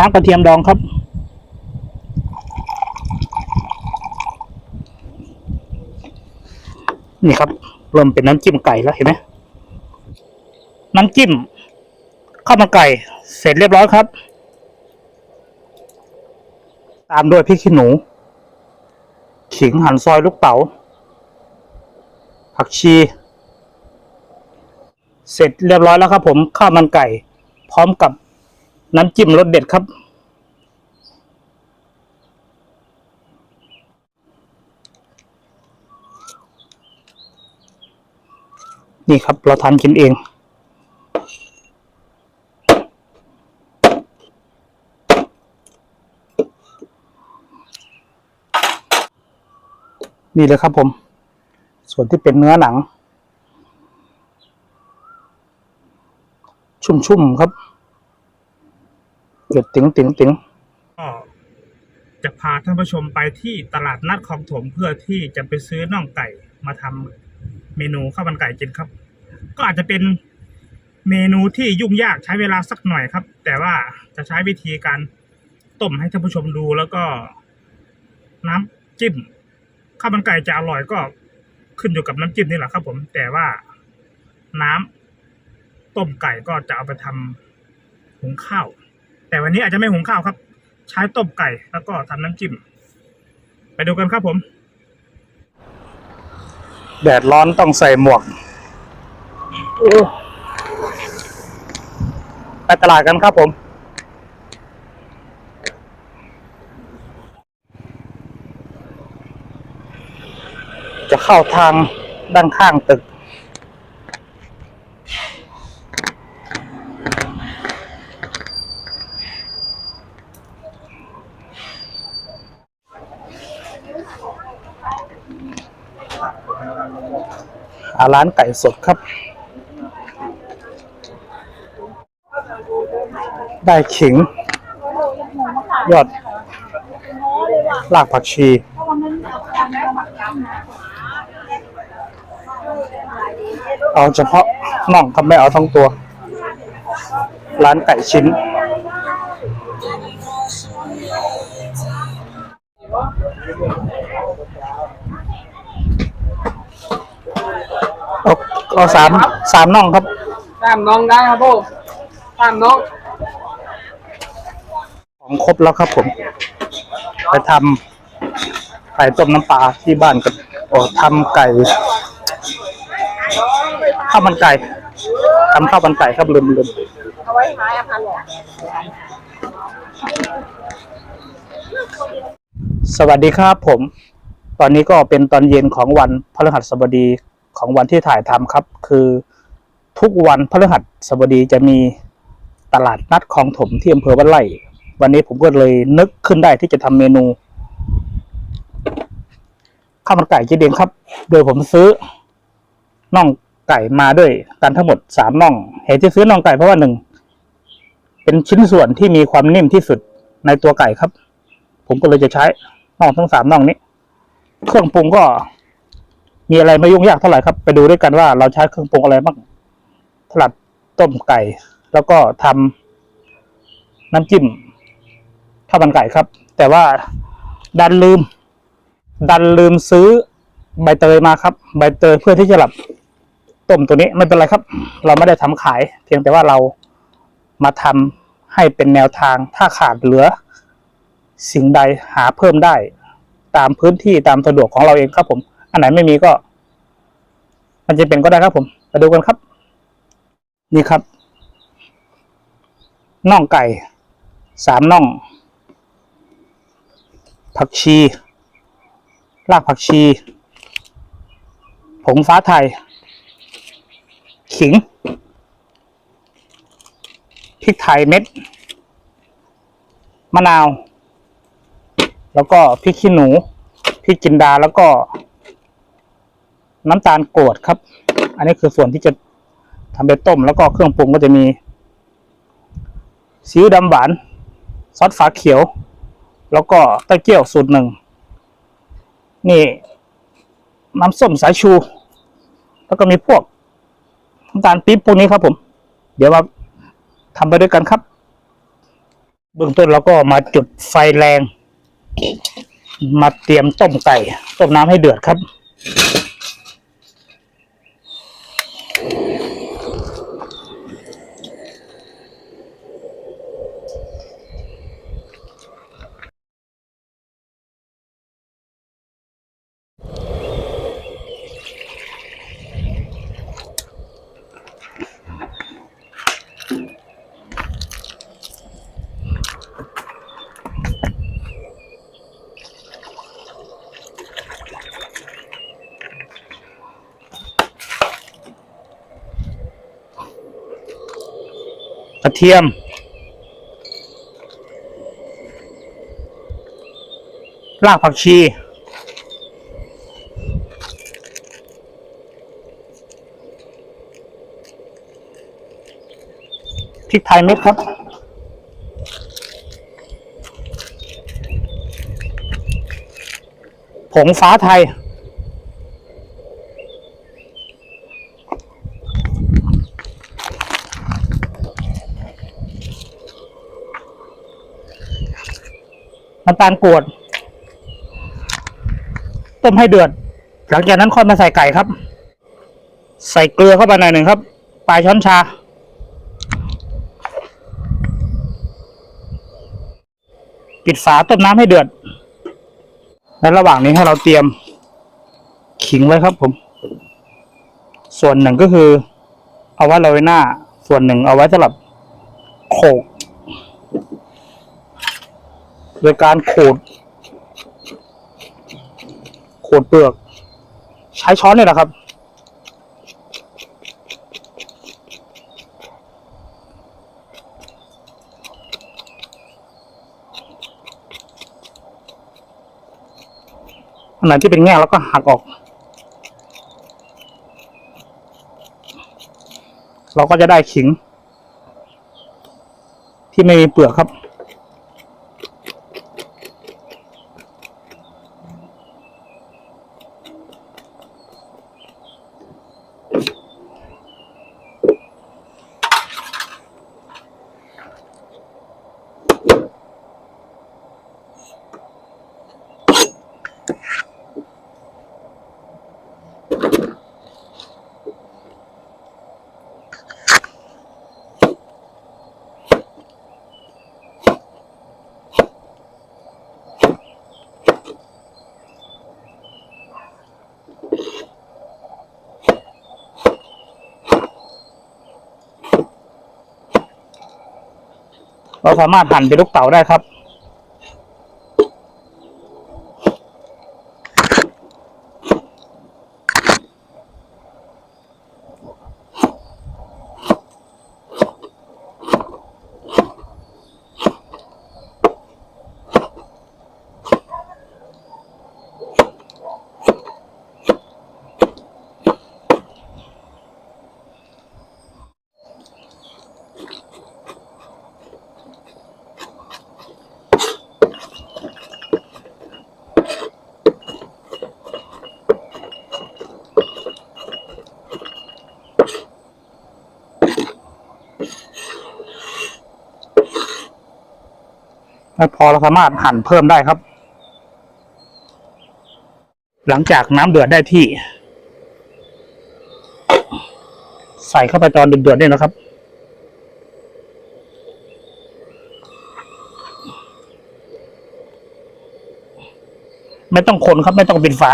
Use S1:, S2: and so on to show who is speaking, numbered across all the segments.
S1: น้ำกระเทียมดองครับ นี่ครับเริ่มเป็นน้ำจิ้มไก่แล้วเห็นไหมน้ำจิ้มข้าวมันไก่ เสร็จเรียบร้อยครับ ตามด้วยพริกขี้หนู ขิงหั่นซอยลูกเต๋าผักชี เสร็จเรียบร้อยแล้วครับผมข้าวมันไก่ พร้อมกับ น้ำจิ้มรสเด็ดครับ นี่ครับเราทานกินเองนี่เลยครับผม ส่วนที่เป็นเนื้อหนัง ชุ่มๆครับ เดือดติ๋งติ๋งติ๋งก็จะพาท่านผู้ชมไปที่ตลาดนัดคลองถมเพื่อที่จะไปซื้อน่องไก่มาทำเมนูข้าวมันไก่กินครับ ก็อาจจะเป็นเมนูที่ยุ่งยากใช้เวลาสักหน่อยครับ แต่ว่าจะใช้วิธีการต้มให้ท่านผู้ชมดูแล้วก็ น้ำจิ้มข้าวมันไก่จะอร่อยก็ขึ้นอยู่กับน้ำจิ้มนี่แหละครับ ผมแต่ว่าน้ำต้มไก่ก็จะเอาไปทำหุงข้าว แต่วันนี้อาจจะไม่หุงข้าวครับ ใช้ต้มไก่แล้วก็ทำน้ำจิ้ม ไปดูกันครับผม แดดร้อนต้องใส่หมวก ไปตลาดกันครับผม จะเข้าทางด้านข้างตึการ้านไก่สดครับ ได้ขิง ยอดรากผักชี เอาเฉพาะน่องครับไม่เอาทั้งตัว ร้านไก่ชิ้น เอาเอาสามสามน่องครับ
S2: ตามน้องได้ครับผมตามน้อง
S1: ของครบแล้วครับผม ไปทำไก่ต้มน้ำปลาที่บ้านกันโอ้ทำไก่ข้าวมันไก่ทำข้าวมันไก่ครับลืมลืม
S2: เอาไว้ท้ายอาคารหลอ
S1: สวัสดีครับผม ตอนนี้ก็เป็นตอนเย็นของวันพฤหัสบดี ของวันที่ถ่ายทำครับ คือทุกวันพฤหัสบดีจะมีตลาดนัดคลองถมที่อำเภอบ้านไร่วันนี้ผมก็เลยนึกขึ้นได้ที่จะทำเมนูข้าวมันไก่เจ๊เดงครับ โดยผมซื้อน่องไก่มาด้วยกันทั้งหมดสามน่อง เหตุที่ซื้อน่องไก่เพราะว่าหนึ่งเป็นชิ้นส่วนที่มีความนิ่มที่สุดในตัวไก่ครับ ผมก็เลยจะใช้น่องทั้งสามน่องนี้ เครื่องปรุงก็ มีอะไรไม่ยุ่งยากเท่าไหร่ครับ ไปดูด้วยกันว่าเราใช้เครื่องปรุงอะไรบ้างสลัดต้มไก่ แล้วก็ทำน้ำจิ้มข้าวมันไก่ครับ แต่ว่าดันลืม ดันลืมซื้อใบเตยมาครับ ใบเตยเพื่อที่จะหลับต้มตัวนี้ไม่เป็นไรครับ เราไม่ได้ทำขาย เพียงแต่ว่าเรามาทำให้เป็นแนวทางถ้าขาดเหลือ สิ่งใดหาเพิ่มได้ ตามพื้นที่ตามสะดวกของเราเองครับผม อันไหนไม่มีก็ มันจะเป็นก็ได้ครับผมไปดูกันครับ นี่ครับน่องไก่สามน่อง ผักชีรากผักชีผงฟ้าไทย ขิงพริกไทยเม็ด มะนาว แล้วก็พริกขี้หนูพริกจินดาแล้วก็ น้ำตาลโกรดครับ อันนี้คือส่วนที่จะทำไปต้ม แล้วก็เครื่องปรุงก็จะมีซีอิ๊วดำหวาน ซอสฝาเขียว แล้วก็เต้าเจี้ยวสูตรหนึ่ง นี่น้ำส้มสายชู แล้วก็มีพวกน้ำตาลปี๊บพวกนี้ครับผม เดี๋ยวมาทำไปด้วยกันครับ เบื้องต้นเราก็มาจุดไฟแรง มาเตรียมต้มไก่ ต้มน้ำให้เดือดครับ เทียม รากผักชี พริกไทยเม็ดครับผงฟ้าไทย ตาลกรวด ต้มให้เดือด หลังจากนั้นค่อยมาใส่ไก่ครับ ใส่เกลือเข้าไปหน่อยหนึ่งครับ ปลายช้อนชา ปิดฝาต้มน้ำให้เดือด ในระหว่างนี้ให้เราเตรียม ขิงไว้ครับผม ส่วนหนึ่งก็คือ เอาไว้โรยหน้า ส่วนหนึ่งเอาไว้สำหรับโขก โดยการขูด ขูดเปลือก ใช้ช้อนนี่แหละครับ อันไหนที่เป็นแง่แล้วก็หักออก เราก็จะได้ขิง ที่ไม่มีเปลือกครับ เราสามารถหั่นเป็นลูกเต๋าได้ครับ ไม่พอเราสามารถหั่นเพิ่มได้ครับ หลังจากน้ำเดือดได้ที่ ใส่เข้าไปตอนเดือดๆเนี่ยนะครับไม่ต้องคนครับไม่ต้องปิดฝา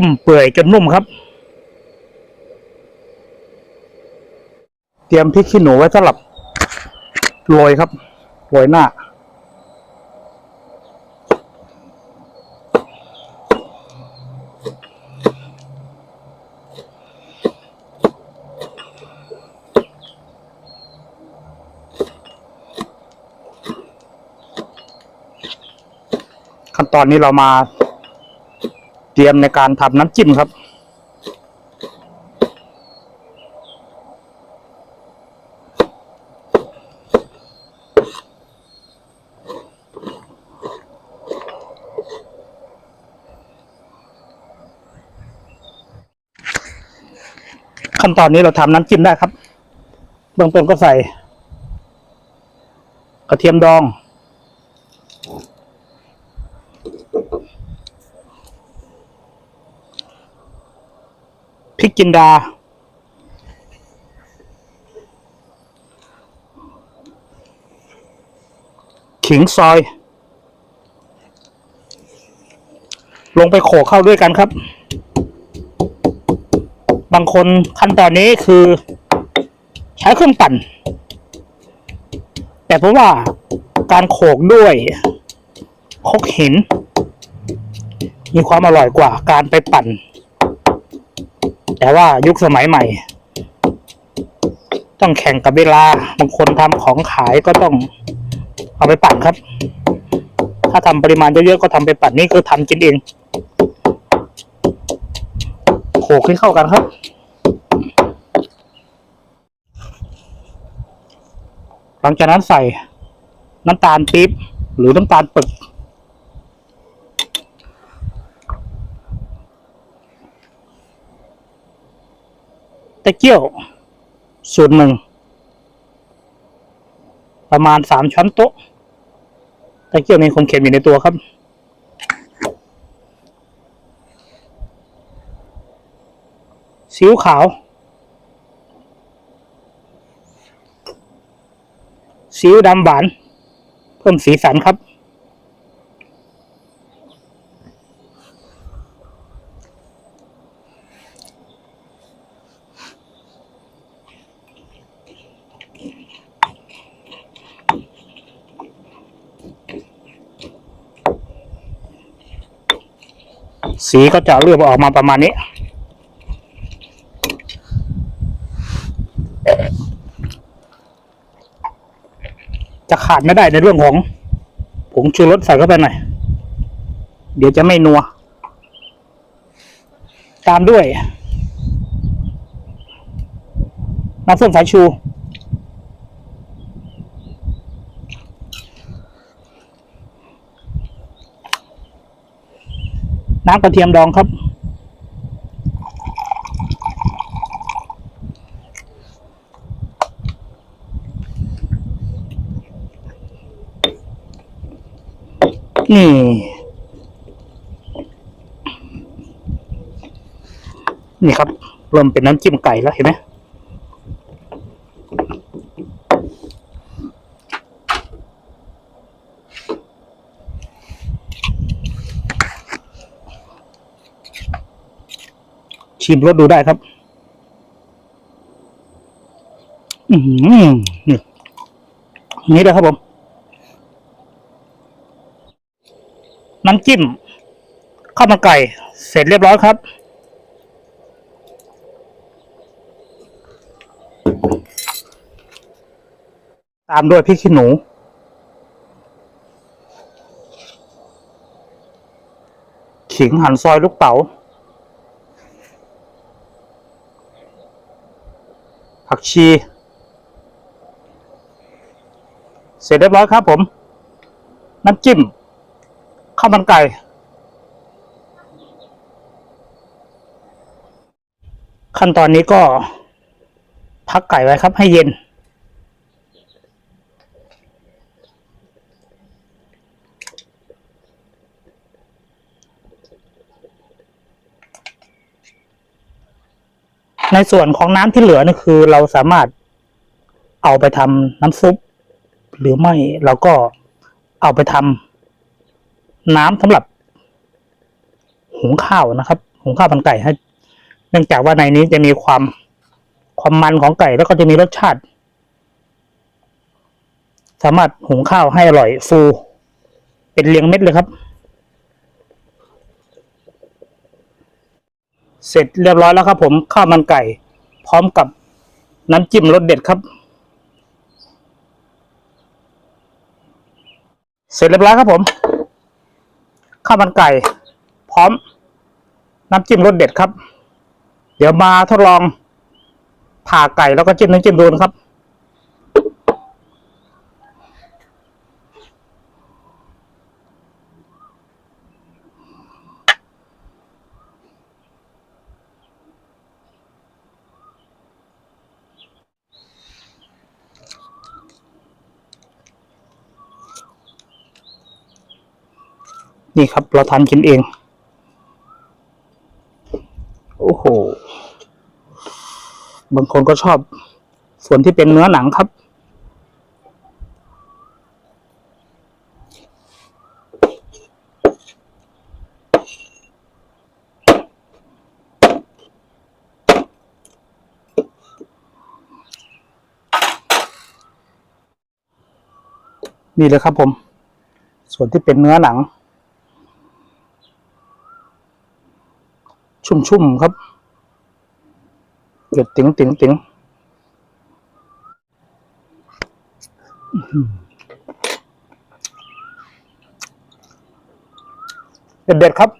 S1: ต้มเปื่อยจนนุ่มครับ เตรียมพริกขี้หนูไว้สำหรับโรยครับโรยหน้า ขั้นตอนนี้เรามา เตรียมในการทำน้ำจิ้มครับ ขั้นตอนนี้เราทำน้ำจิ้มได้ครับ เบื้องต้นก็ใส่ กระเทียมดอง พริกจินดา ขิงซอย ลงไปโขกเข้าด้วยกันครับ บางคนขั้นตอนนี้คือ ใช้เครื่องปั่น แต่เพราะว่าการโขกด้วยคกหิน มีความอร่อยกว่าการไปปั่น แต่ว่ายุคสมัยใหม่ ต้องแข่งกับเวลาบางคนทำของขายก็ต้องเอาไปปั่นครับ ถ้าทำปริมาณเยอะๆก็ทำไปปั่นนี่คือทำกินเองโขกให้เข้ากันครับหลังจากนั้นใส่น้ำตาลปี๊บหรือน้ำตาลปึก ตะเกียวสูตรหนึ่ง ประมาณสามช้อนโต๊ะตะเกียวมีความเค็มอยู่ในตัวครับ ซิวขาว ซิวดำหวาน เพิ่มสีสันครับ สีก็จะเลือกออกมาประมาณนี้ จะขาดไม่ได้ในเรื่องของผงชูรสใส่เข้าไปหน่อย เดี๋ยวจะไม่นัว ตามด้วยน้ำส้มสายชู น้ำกระเทียมดองครับ นี่ นี่ครับเริ่มเป็นน้ำจิ้มไก่แล้วเห็นไหม ชิมรสดูได้ครับ อือหือนี่นี่เลยครับผม น้ำจิ้มข้าวมันไก่ เสร็จเรียบร้อยครับ ตามด้วยพริกขี้หนูขิงหั่นซอยลูกเต๋า ผักชี เสร็จเรียบร้อยครับผม น้ำจิ้มข้าวมันไก่ ขั้นตอนนี้ก็พักไก่ไว้ครับให้เย็น ในส่วนของน้ำที่เหลือนี่คือ เราสามารถเอาไปทำน้ำซุป หรือไม่เราก็เอาไปทำน้ำสำหรับหุงข้าวนะครับหุงข้าวมันไก่ให้เนื่องจากว่าในนี้จะมีความความมันของไก่แล้วก็จะมีรสชาติ สามารถหุงข้าวให้อร่อยฟู เป็นเรียงเม็ดเลยครับ เสร็จเรียบร้อยแล้วครับผมข้าวมันไก่ พร้อมกับน้ำจิ้มรสเด็ดครับ เสร็จเรียบร้อยครับผมข้าวมันไก่ พร้อม น้ำจิ้มรสเด็ดครับ เดี๋ยวมาทดลองผ่าไก่แล้วก็จิ้มน้ำจิ้มดูนะครับ นี่ครับ เราทานกินเอง โอ้โห บางคนก็ชอบ ส่วนที่เป็นเนื้อหนังครับ นี่เลยครับผม ส่วนที่เป็นเนื้อหนัง ชุ่มครับเกิดติ๋งติ๋งติ๋งเด็ดเด็ดๆครับ